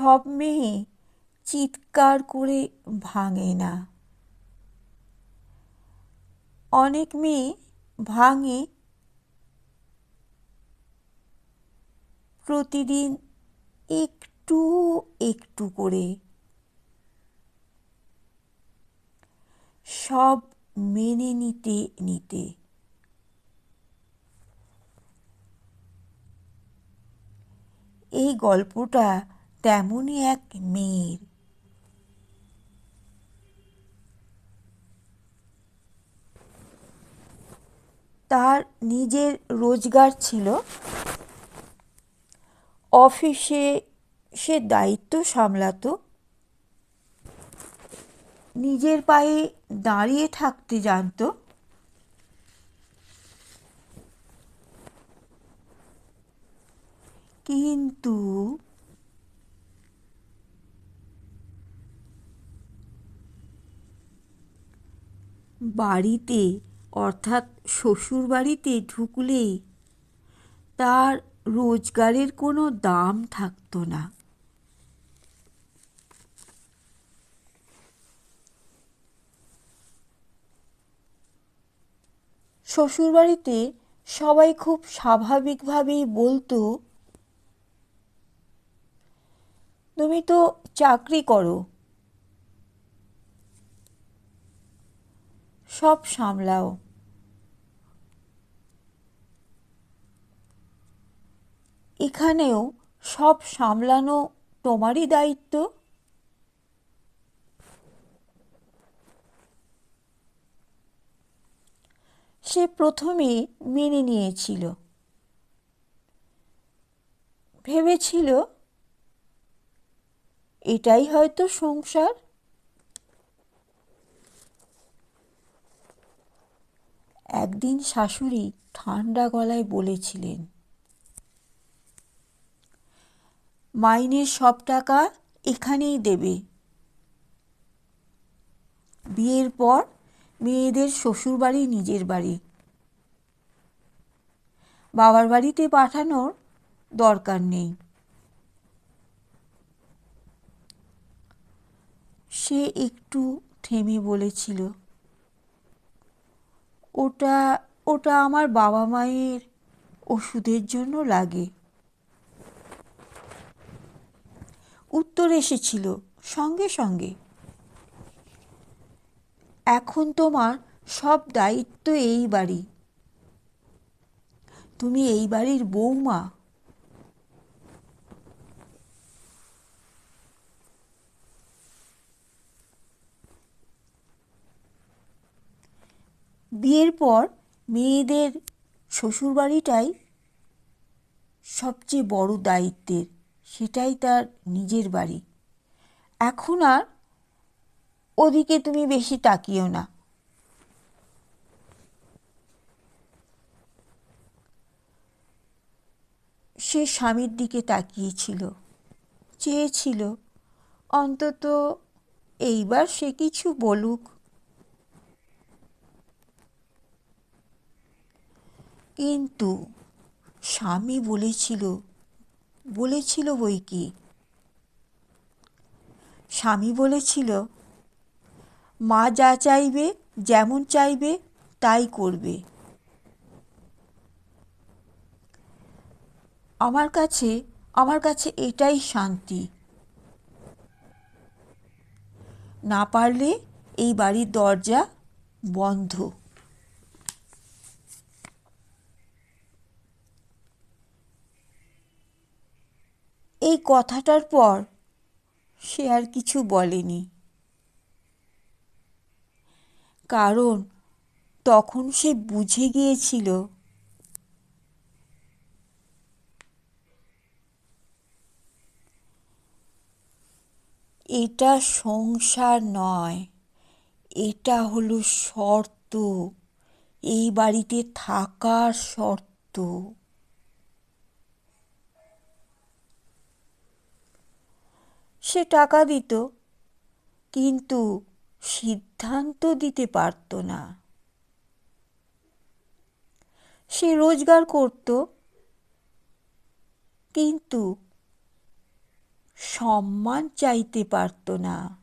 সব মেয়ে চিৎকার করে ভাঙে না। অনেক মেয়ে ভাঙে প্রতিদিন একটু একটু করে। সব মেনে নিতে নিতে। এই গল্পটা তেমনই এক মেয়ের তার নিজের রোজগার ছিল। অফিসে সে দায়িত্ব সামলাতো। নিজের পায়ে দাঁড়িয়ে থাকতে জানতো। কিন্তু বাড়িতে, অর্থাৎ শ্বশুর বাড়িতে ঢুকলেই তার রোজগারের কোনো দাম থাকতো না। শ্বশুরবাড়িতে সবাই খুব স্বাভাবিকভাবেই বলতো, তুমি তো চাকরি করো সব সামলাও। এখানেও সব সামলানো তোমারই দায়িত্ব? সে প্রথমে মেনে নিয়েছিল। ভেবেছিল, এটাই হয়তো সংসার? একদিন শাশুড়ি ঠান্ডা গলায় বলেছিলেন, মাইনের সব টাকা এখানেই দেবে। বিয়ের পর মেয়েদের শ্বশুর বাড়ি নিজের বাড়ি। বাবার বাড়িতে পাঠানোর দরকার নেই। সে একটু থেমে বলেছিল ওটা ওটা আমার বাবা মায়ের ওষুধের জন্য লাগে। উত্তর এসেছিল, সঙ্গে সঙ্গে। এখন তোমার সব দায়িত্ব এই বাড়ি। তুমি এই বাড়ির বৌমা বিয়ের পর মেয়েদের শ্বশুরবাড়িটাই সবচেয়ে বড় দায়িত্বের, সেটাই তার নিজের বাড়ি। এখন আর ওদিকে তুমি বেশি তাকিও না। সে স্বামীর দিকে তাকিয়েছিল, চেয়েছিল, অন্তত এইবার সে কিছু বলুক। কিন্তু স্বামী বলেছিল বলেছিল বই কি? স্বামী বলেছিল, মা যা চাইবে, যেমন চাইবে, তাই করবে। আমার কাছে আমার কাছে এটাই শান্তি। না পারলে এই বাড়ির দরজা বন্ধ। এই কথাটার পর সে আর কিছু বলেনি। কারণ তখন সে বুঝে গিয়েছিল এটা সংসার নয়, এটা হলো শর্ত। এই বাড়িতে থাকার শর্ত। সে টাকা দিত, কিন্তু সিদ্ধান্ত দিতে পারত না। সে রোজগার করত, কিন্তু সম্মান চাইতে পারত না।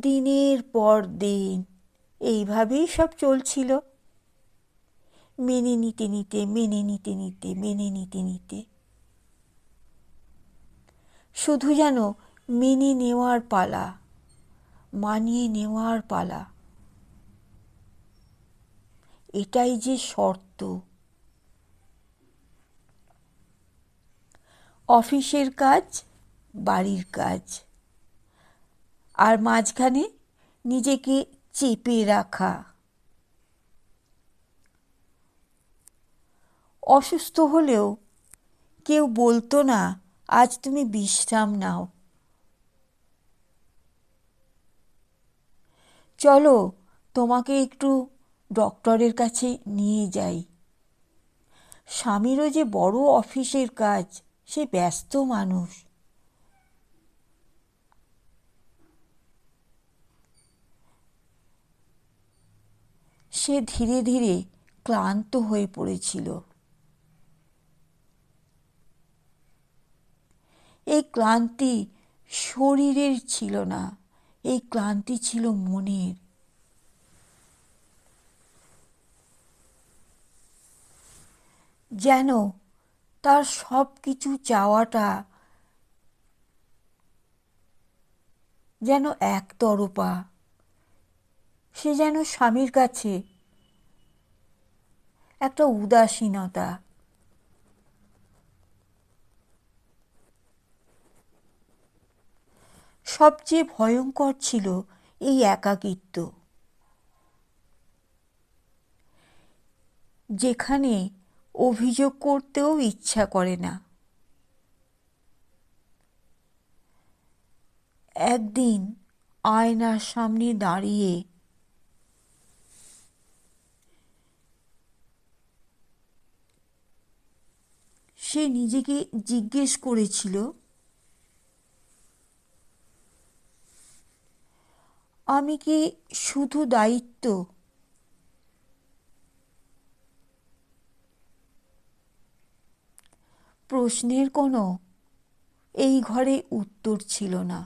দিনের পর দিন এইভাবেই সব চলছিল। মেনে নিতে নিতে, মেনে নিতে নিতে, মেনে নিতে নিতে। শুধু যেন মেনে নেওয়ার পালা, মানিয়ে নেওয়ার পালা। এটাই যে শর্ত। অফিসের কাজ, বাড়ির কাজ। আর মাঝখানে নিজেকে চেপে রাখা। অসুস্থ হলেও কেউ বলতো না আজ তুমি বিশ্রাম নাও। চলো, তোমাকে একটু ডক্টরের কাছে নিয়ে যাই। স্বামীরও যে বড় অফিসের কাজ, সে ব্যস্ত মানুষ। সে ধীরে ধীরে ক্লান্ত হয়ে পড়েছিল। এই ক্লান্তি শরীরের ছিল না, এই ক্লান্তি ছিল মনের। যেন তার সব কিছু চাওয়াটা যেন একতরফা। সে যেন স্বামীর কাছে একটা উদাসীনতা সবচেয়ে ভয়ঙ্কর ছিল এই একাকিত্ব। যেখানে অভিযোগ করতেও ইচ্ছা করে না। একদিন আয়নার সামনে দাঁড়িয়ে সে নিজেকে জিজ্ঞেস করেছিল আমি কি শুধু দায়িত্ব? প্রশ্নের কোনো এই ঘরে উত্তর ছিল না।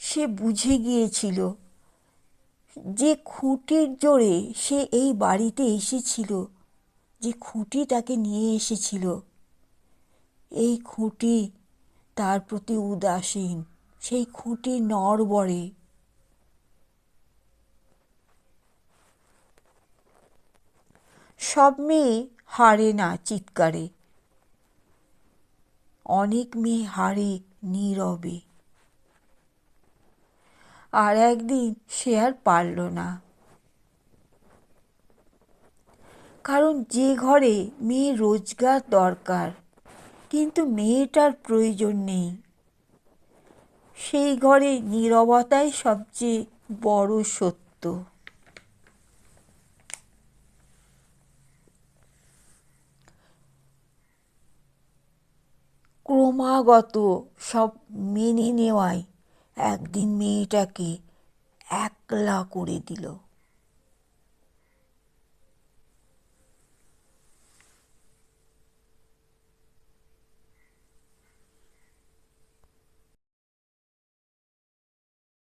সে বুঝে গিয়েছিল যে খুঁটির জোরে সে এই বাড়িতে এসেছিল, যে খুঁটি তাকে নিয়ে এসেছিল, এই খুঁটি তার প্রতি উদাসীন, সেই খুঁটি নড়বড়ে সব মেয়ে হারে না চিৎকারে, অনেক মেয়ে হারে নীরবে। আর একদিন সে আর পারল না। কারণ যে ঘরে মেয়ে রোজগার দরকার, কিন্তু মেয়েটার প্রয়োজন নেই। সেই ঘরে নীরবতাই সবচেয়ে বড় সত্য। ক্রমাগত সব মেনে নেওয়াই একদিন মেয়েটাকে একলা করে দিল।